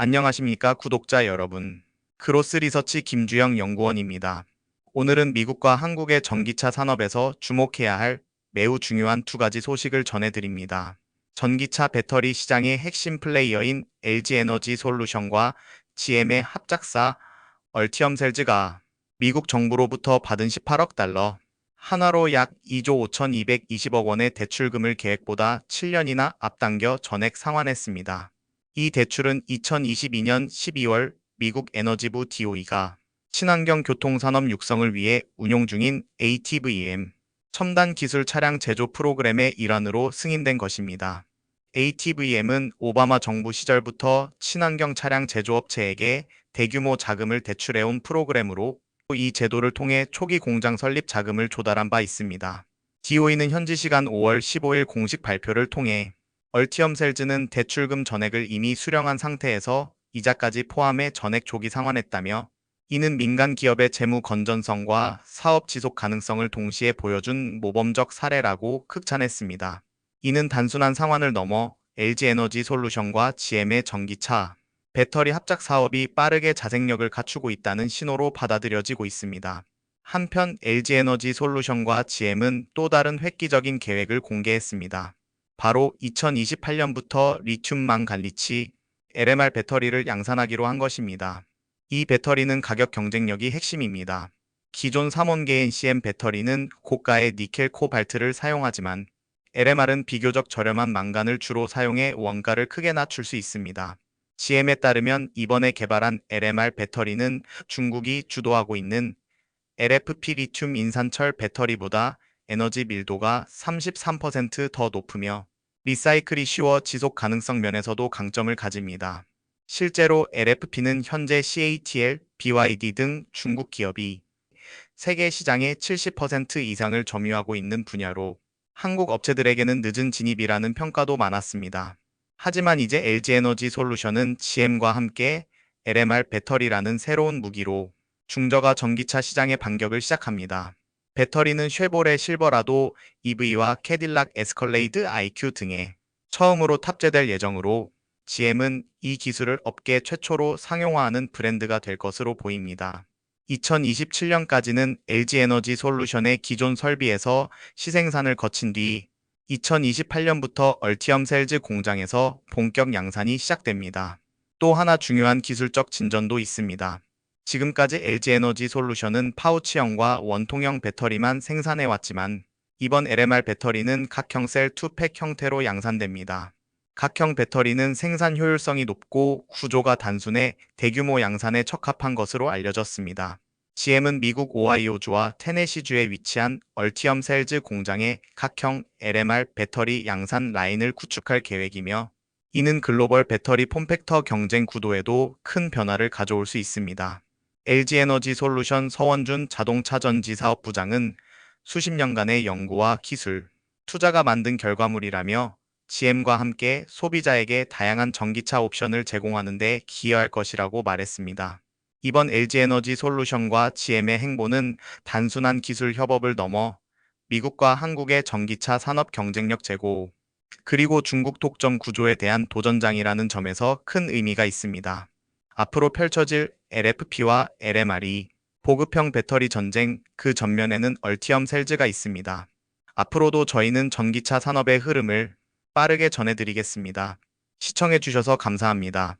안녕하십니까 구독자 여러분. 크로스 리서치 김주영 연구원입니다. 오늘은 미국과 한국의 전기차 산업에서 주목해야 할 매우 중요한 두 가지 소식을 전해드립니다. 전기차 배터리 시장의 핵심 플레이어인 LG에너지 솔루션과 GM의 합작사 얼티엄셀즈가 미국 정부로부터 받은 18억 달러, 한화로 약 2조 5,220억 원의 대출금을 계획보다 7년이나 앞당겨 전액 상환했습니다. 이 대출은 2022년 12월 미국 에너지부 DOE가 친환경 교통산업 육성을 위해 운용 중인 ATVM 첨단 기술 차량 제조 프로그램의 일환으로 승인된 것입니다. ATVM은 오바마 정부 시절부터 친환경 차량 제조업체에게 대규모 자금을 대출해온 프로그램으로 이 제도를 통해 초기 공장 설립 자금을 조달한 바 있습니다. DOE는 현지 시간 5월 15일 공식 발표를 통해 얼티엄 셀즈는 대출금 전액을 이미 수령한 상태에서 이자까지 포함해 전액 조기 상환했다며 이는 민간 기업의 재무 건전성과 사업 지속 가능성을 동시에 보여준 모범적 사례라고 극찬했습니다. 이는 단순한 상환을 넘어 LG에너지 솔루션과 GM의 전기차, 배터리 합작 사업이 빠르게 자생력을 갖추고 있다는 신호로 받아들여지고 있습니다. 한편 LG에너지 솔루션과 GM은 또 다른 획기적인 계획을 공개했습니다. 바로 2028년부터 리튬 망 갈리치 LMR 배터리를 양산하기로 한 것입니다. 이 배터리는 가격 경쟁력이 핵심입니다. 기존 3원계 NCM 배터리는 고가의 니켈 코발트를 사용하지만 LMR은 비교적 저렴한 망간을 주로 사용해 원가를 크게 낮출 수 있습니다. GM에 따르면 이번에 개발한 LMR 배터리는 중국이 주도하고 있는 LFP 리튬 인산철 배터리보다 에너지 밀도가 33%더 높으며 리사이클이 쉬워 지속 가능성 면에서도 강점을 가집니다. 실제로 LFP는 현재 CATL, BYD 등 중국 기업이 세계 시장의 70% 이상을 점유하고 있는 분야로 한국 업체들에게는 늦은 진입이라는 평가도 많았습니다. 하지만 이제 LG에너지 솔루션은 GM과 함께 LMR 배터리라는 새로운 무기로 중저가 전기차 시장의 반격을 시작합니다. 배터리는 쉐보레 실버라도 EV와 캐딜락 에스컬레이드 IQ 등에 처음으로 탑재될 예정으로 GM은 이 기술을 업계 최초로 상용화하는 브랜드가 될 것으로 보입니다. 2027년까지는 LG에너지 솔루션의 기존 설비에서 시생산을 거친 뒤 2028년부터 얼티엄 셀즈 공장에서 본격 양산이 시작됩니다. 또 하나 중요한 기술적 진전도 있습니다. 지금까지 LG에너지 솔루션은 파우치형과 원통형 배터리만 생산해왔지만 이번 LMR 배터리는 각형 셀 2팩 형태로 양산됩니다. 각형 배터리는 생산 효율성이 높고 구조가 단순해 대규모 양산에 적합한 것으로 알려졌습니다. GM은 미국 오하이오주와 테네시주에 위치한 얼티엄 셀즈 공장에 각형 LMR 배터리 양산 라인을 구축할 계획이며 이는 글로벌 배터리 폼팩터 경쟁 구도에도 큰 변화를 가져올 수 있습니다. LG에너지 솔루션 서원준 자동차 전지 사업 부장은 수십 년간의 연구와 기술, 투자가 만든 결과물이라며 GM과 함께 소비자에게 다양한 전기차 옵션을 제공하는 데 기여할 것이라고 말했습니다. 이번 LG에너지 솔루션과 GM의 행보는 단순한 기술 협업을 넘어 미국과 한국의 전기차 산업 경쟁력 제고, 그리고 중국 독점 구조에 대한 도전장이라는 점에서 큰 의미가 있습니다. 앞으로 펼쳐질 LFP와 LMR이 보급형 배터리 전쟁 그 전면에는 얼티엄 셀즈가 있습니다. 앞으로도 저희는 전기차 산업의 흐름을 빠르게 전해드리겠습니다. 시청해주셔서 감사합니다.